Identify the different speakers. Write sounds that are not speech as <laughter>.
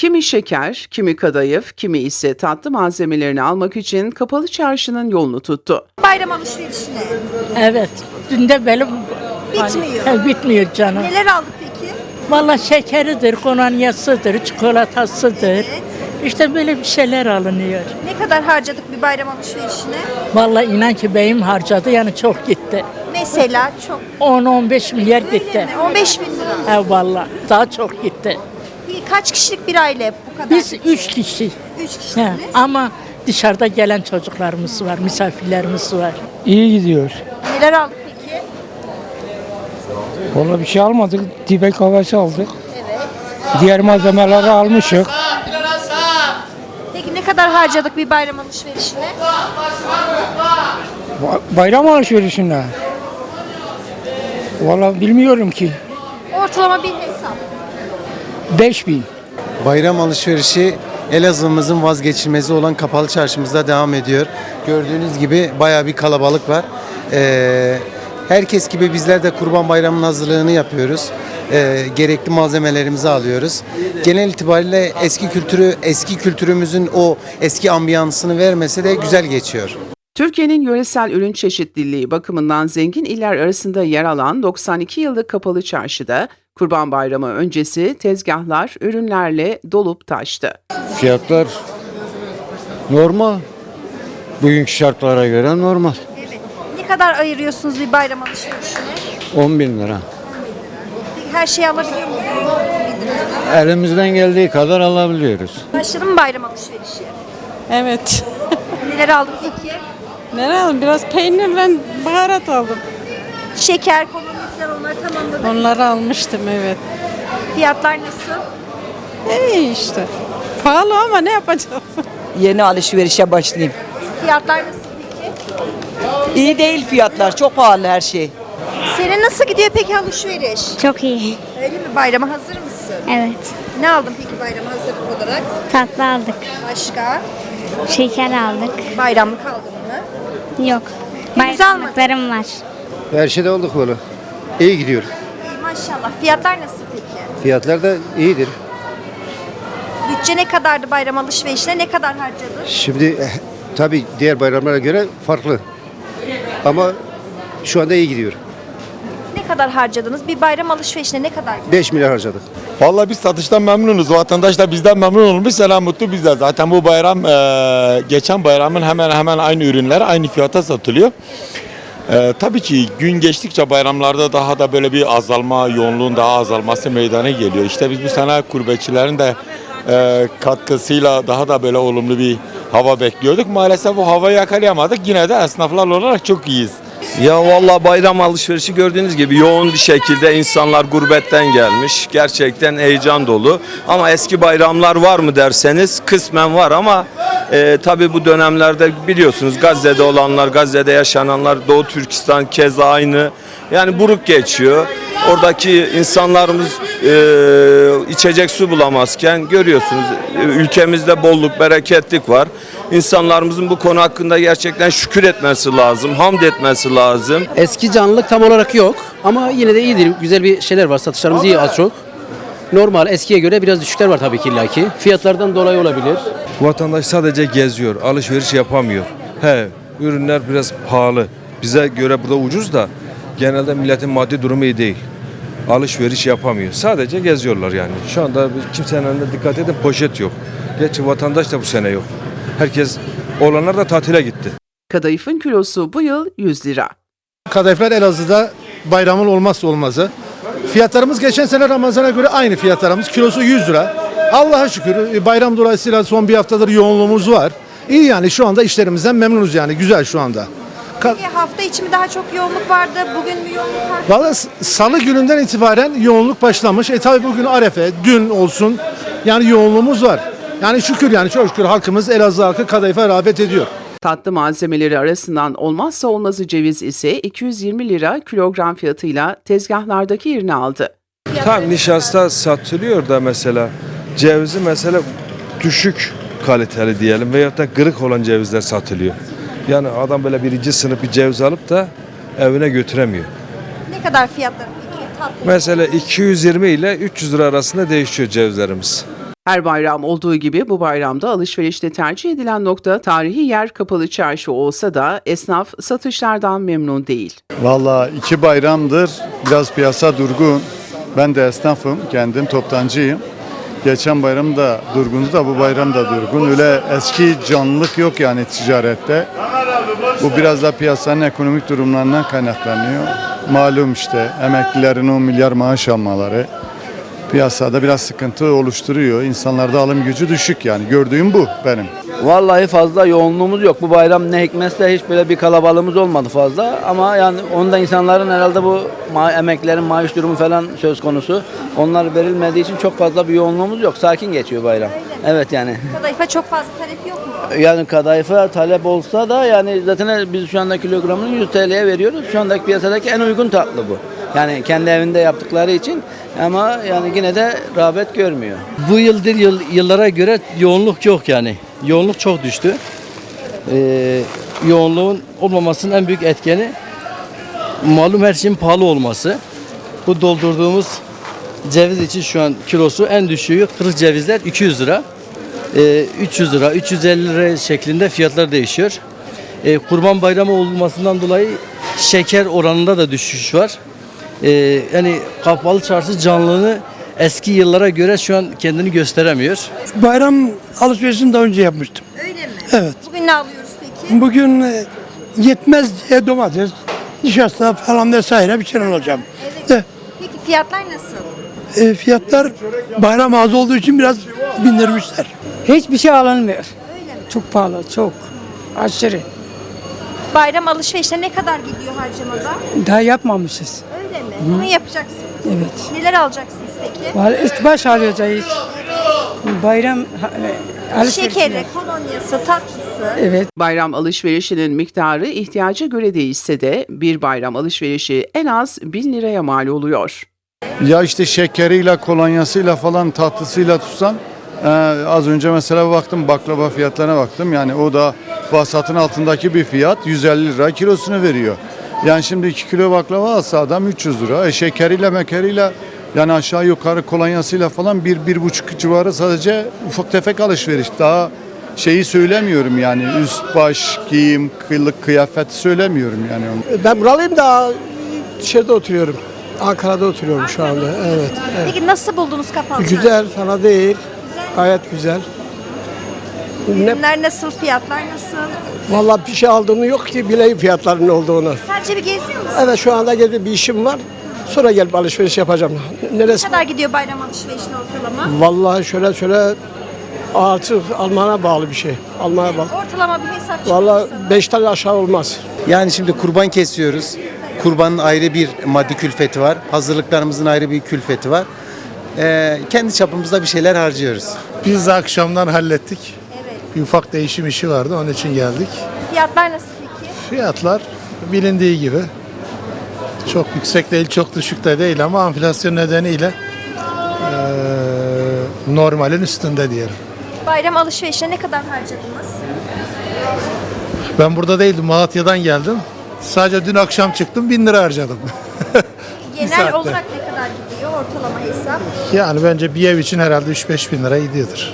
Speaker 1: Kimi şeker, kimi kadayıf, kimi ise tatlı malzemelerini almak için kapalı çarşının yolunu tuttu.
Speaker 2: Bayram alışverişine.
Speaker 3: Evet. Dün de böyle
Speaker 2: Bitmiyor.
Speaker 3: Hani- bitmiyor canım.
Speaker 2: Neler aldık peki?
Speaker 3: Valla şekeridir, kolonyasıdır, çikolatasıdır.
Speaker 2: Evet.
Speaker 3: İşte böyle bir şeyler alınıyor.
Speaker 2: Ne kadar harcadık bir bayram alışverişine?
Speaker 3: Valla inan ki beyim harcadı yani çok gitti.
Speaker 2: Mesela çok.
Speaker 3: 10-15 milyar gitti.
Speaker 2: Öyle mi? 15 bin lira.
Speaker 3: He valla daha çok gitti.
Speaker 2: Kaç kişilik bir aile bu kadar?
Speaker 3: Biz üç kişi.
Speaker 2: 3
Speaker 3: He,
Speaker 2: kişisiniz.
Speaker 3: ama dışarıda gelen çocuklarımız var, misafirlerimiz var.
Speaker 4: İyi gidiyor.
Speaker 2: Neler aldık peki?
Speaker 4: Valla bir şey almadık. Dibek havası aldık.
Speaker 2: Evet.
Speaker 4: Diğer malzemeleri almışık.
Speaker 2: Peki ne kadar harcadık bir bayram alışverişine?
Speaker 4: Ba- Bayram alışverişinde. Valla bilmiyorum ki.
Speaker 2: Ortalama bir hesap.
Speaker 4: 5000.
Speaker 5: Bayram alışverişi Elazığ'ımızın vazgeçilmezi olan kapalı çarşımızda devam ediyor. Gördüğünüz gibi baya bir kalabalık var. Ee, herkes gibi bizler de Kurban Bayramı'nın hazırlığını yapıyoruz. Ee, gerekli malzemelerimizi alıyoruz. Genel itibariyle eski kültürü, eski kültürümüzün o eski ambiyansını vermese de güzel geçiyor.
Speaker 1: Türkiye'nin yöresel ürün çeşitliliği bakımından zengin iller arasında yer alan 92 yıllık kapalı çarşıda Kurban Bayramı öncesi tezgahlar ürünlerle dolup taştı.
Speaker 6: Fiyatlar normal. Bugünkü şartlara göre normal.
Speaker 2: Evet. Ne kadar ayırıyorsunuz bir bayram alışverişine?
Speaker 6: 10 bin lira.
Speaker 2: Peki her şeyi alabiliyor musunuz?
Speaker 6: Elimizden geldiği kadar alabiliyoruz.
Speaker 2: Başladı mı bayram alışverişi?
Speaker 7: Evet.
Speaker 2: Neler aldık peki?
Speaker 7: Ne aldım? Biraz peynir ve baharat aldım.
Speaker 2: Şeker, kolonyalar onları tamamladık.
Speaker 7: Onları almıştım evet.
Speaker 2: Fiyatlar nasıl?
Speaker 7: İyi işte. Pahalı ama ne yapacağız? <laughs>
Speaker 8: Yeni alışverişe başlayayım.
Speaker 2: Fiyatlar nasıl peki?
Speaker 8: İyi değil fiyatlar, çok pahalı her şey.
Speaker 2: Senin nasıl gidiyor peki alışveriş?
Speaker 9: Çok iyi.
Speaker 2: Öyle mi? Bayrama hazır mısın?
Speaker 9: Evet.
Speaker 2: Ne aldın peki bayrama hazırlık olarak?
Speaker 9: Tatlı aldık.
Speaker 2: Başka?
Speaker 9: Şeker aldık.
Speaker 2: Bayramlık aldın mı?
Speaker 9: Yok.
Speaker 2: Henüz almadın.
Speaker 9: Bayramlıklarım var.
Speaker 10: Her şeyde olduk böyle. İyi gidiyor.
Speaker 2: İyi maşallah. Fiyatlar nasıl peki?
Speaker 10: Fiyatlar da iyidir.
Speaker 2: Bütçe ne kadardı bayram alışverişine? Ne kadar harcadın?
Speaker 10: Şimdi eh, tabii diğer bayramlara göre farklı. Ama şu anda iyi gidiyor.
Speaker 2: Ne kadar harcadınız? Bir bayram alışverişine ne kadar?
Speaker 10: 5 milyar harcadık.
Speaker 11: Vallahi biz satıştan memnunuz. Vatandaş da bizden memnun olmuş. Selam mutlu biz de. Zaten bu bayram e, geçen bayramın hemen hemen aynı ürünler aynı fiyata satılıyor. E, tabii ki gün geçtikçe bayramlarda daha da böyle bir azalma, yoğunluğun daha azalması meydana geliyor. İşte biz bu sene gurbetçilerin de e, katkısıyla daha da böyle olumlu bir hava bekliyorduk. Maalesef o havayı yakalayamadık. Yine de esnaflar olarak çok iyiyiz.
Speaker 12: Ya vallahi bayram alışverişi gördüğünüz gibi yoğun bir şekilde insanlar gurbetten gelmiş. Gerçekten heyecan dolu. Ama eski bayramlar var mı derseniz kısmen var ama e, tabii bu dönemlerde biliyorsunuz Gazze'de olanlar, Gazze'de yaşananlar, Doğu Türkistan keza aynı. Yani buruk geçiyor. Oradaki insanlarımız e, içecek su bulamazken görüyorsunuz ülkemizde bolluk, bereketlik var. İnsanlarımızın bu konu hakkında gerçekten şükür etmesi lazım, hamd etmesi lazım.
Speaker 8: Eski canlılık tam olarak yok ama yine de iyidir. Güzel bir şeyler var. Satışlarımız iyi az çok. Normal eskiye göre biraz düşükler var tabii ki illaki. Fiyatlardan dolayı olabilir.
Speaker 11: Vatandaş sadece geziyor, alışveriş yapamıyor. He, ürünler biraz pahalı. Bize göre burada ucuz da genelde milletin maddi durumu iyi değil. Alışveriş yapamıyor. Sadece geziyorlar yani. Şu anda kimsenin önünde dikkat edin poşet yok. Gerçi vatandaş da bu sene yok. Herkes olanlar da tatile gitti.
Speaker 1: Kadayıfın kilosu bu yıl 100 lira.
Speaker 10: Kadayıflar Elazığ'da bayramın olmazsa olmazı. Fiyatlarımız geçen sene Ramazan'a göre aynı fiyatlarımız. Kilosu 100 lira. Allah'a şükür e, bayram dolayısıyla son bir haftadır yoğunluğumuz var. İyi yani şu anda işlerimizden memnunuz yani güzel şu anda. Ka-
Speaker 2: Peki hafta içi mi daha çok yoğunluk vardı? Bugün mü yoğunluk var?
Speaker 10: Valla salı gününden itibaren yoğunluk başlamış. E tabi bugün Arefe, dün olsun. Yani yoğunluğumuz var. Yani şükür yani çok şükür halkımız Elazığ halkı kadayıfa rağbet ediyor.
Speaker 1: Tatlı malzemeleri arasından olmazsa olmazı ceviz ise 220 lira kilogram fiyatıyla tezgahlardaki yerini aldı.
Speaker 11: Tam nişasta satılıyor da mesela cevizi mesela düşük kaliteli diyelim veyahut da kırık olan cevizler satılıyor. Yani adam böyle birinci sınıf bir ceviz alıp da evine götüremiyor.
Speaker 2: Ne kadar fiyatları peki? Tatlı.
Speaker 11: Mesela 220 ile 300 lira arasında değişiyor cevizlerimiz.
Speaker 1: Her bayram olduğu gibi bu bayramda alışverişte tercih edilen nokta tarihi yer kapalı çarşı olsa da esnaf satışlardan memnun değil.
Speaker 13: Valla iki bayramdır biraz piyasa durgun. Ben de esnafım, kendim toptancıyım. Geçen bayram da durgundu da bu bayram da durgun. Öyle eski canlılık yok yani ticarette. Bu biraz da piyasanın ekonomik durumlarından kaynaklanıyor. Malum işte emeklilerin 10 milyar maaş almaları piyasada biraz sıkıntı oluşturuyor. İnsanlarda alım gücü düşük yani. Gördüğüm bu benim.
Speaker 14: Vallahi fazla yoğunluğumuz yok. Bu bayram ne hikmetse hiç böyle bir kalabalığımız olmadı fazla. Ama yani onda insanların herhalde bu ma- emeklerin maaş durumu falan söz konusu. Onlar verilmediği için çok fazla bir yoğunluğumuz yok. Sakin geçiyor bayram. Evet yani.
Speaker 2: Kadayıfa çok fazla talep yok mu?
Speaker 14: Yani kadayıfa talep olsa da yani zaten biz şu anda kilogramını 100 TL'ye veriyoruz. Şu andaki piyasadaki en uygun tatlı bu. Yani kendi evinde yaptıkları için ama yani yine de rağbet görmüyor.
Speaker 15: Bu yıldır yıl, yıllara göre yoğunluk yok yani. Yoğunluk çok düştü. Ee, yoğunluğun olmamasının en büyük etkeni malum her şeyin pahalı olması. Bu doldurduğumuz ceviz için şu an kilosu en düşüğü kırık cevizler 200 lira. Ee, 300 lira, 350 lira şeklinde fiyatlar değişiyor. Ee, Kurban Bayramı olmasından dolayı şeker oranında da düşüş var. Ee, yani kapalı çarşı canlılığını eski yıllara göre şu an kendini gösteremiyor.
Speaker 16: Bayram alışverişini daha önce yapmıştım.
Speaker 2: Öyle mi?
Speaker 16: Evet.
Speaker 2: Bugün ne alıyoruz peki?
Speaker 16: Bugün e, yetmez diye domates, nişasta falan vesaire bir şeyler alacağım.
Speaker 2: Evet. Peki fiyatlar nasıl?
Speaker 16: E, fiyatlar bayram ağzı olduğu için biraz bindirmişler.
Speaker 15: Hiçbir şey alınmıyor.
Speaker 2: Öyle mi?
Speaker 15: Çok pahalı, çok. Aşırı.
Speaker 2: Bayram alışverişine ne kadar gidiyor harcamada?
Speaker 15: Daha yapmamışız.
Speaker 2: Öyle mi? Bunu yapacaksınız.
Speaker 15: Evet.
Speaker 2: Neler alacaksınız peki?
Speaker 15: Vallahi üst alacağız. Bayram
Speaker 2: Şekeri, kolonyası, tatlısı.
Speaker 15: Evet.
Speaker 1: Bayram alışverişinin miktarı ihtiyaca göre değişse de bir bayram alışverişi en az 1000 liraya mal oluyor.
Speaker 13: Ya işte şekeriyle, kolonyasıyla falan tatlısıyla tutsan e, az önce mesela baktım baklava fiyatlarına baktım. Yani o da vasatın altındaki bir fiyat 150 lira kilosunu veriyor. Yani şimdi 2 kilo baklava alsa adam 300 lira. E, şekeriyle mekeriyle yani aşağı yukarı kolonyasıyla falan bir, bir buçuk civarı sadece ufak tefek alışveriş. Daha şeyi söylemiyorum yani üst baş, giyim, kılık, kıyafet söylemiyorum yani.
Speaker 16: Ben buralıyım da dışarıda oturuyorum. Ankara'da oturuyorum şu anda. Evet.
Speaker 2: Peki nasıl buldunuz kapalı çarşı?
Speaker 16: Güzel, fena değil. Gayet güzel. Ne,
Speaker 2: Ürünler nasıl, fiyatlar nasıl?
Speaker 16: vallahi bir şey aldığını yok ki bileyim fiyatlarının olduğunu.
Speaker 2: Sadece bir geziyor musunuz?
Speaker 16: Evet şu anda gelip bir işim var. Sonra gelip alışveriş yapacağım.
Speaker 2: Ne
Speaker 16: Neresi?
Speaker 2: kadar gidiyor bayram alışverişine ortalama?
Speaker 16: Vallahi şöyle şöyle artık Alman'a bağlı bir şey. Almanya bağlı.
Speaker 2: Ortalama bir hesap
Speaker 16: Vallahi
Speaker 2: çıkarırsanız.
Speaker 16: 5 tane aşağı olmaz.
Speaker 5: Yani şimdi kurban kesiyoruz. Kurbanın ayrı bir maddi külfeti var. Hazırlıklarımızın ayrı bir külfeti var. Ee, kendi çapımızda bir şeyler harcıyoruz.
Speaker 13: Biz de akşamdan hallettik. Bir ufak değişim işi vardı onun için geldik.
Speaker 2: Fiyatlar nasıl peki?
Speaker 13: Fiyatlar bilindiği gibi çok yüksek değil, çok düşük de değil ama enflasyon nedeniyle eee, normalin üstünde diyelim.
Speaker 2: Bayram alışverişine ne kadar harcadınız?
Speaker 13: Ben burada değildim, Malatya'dan geldim. Sadece dün akşam çıktım, 1000 lira harcadım. <laughs>
Speaker 2: Genel
Speaker 13: saatte.
Speaker 2: olarak ne kadar gidiyor ortalama hesap?
Speaker 13: yani bence bir ev için herhalde 3-5 bin lira gidiyordur.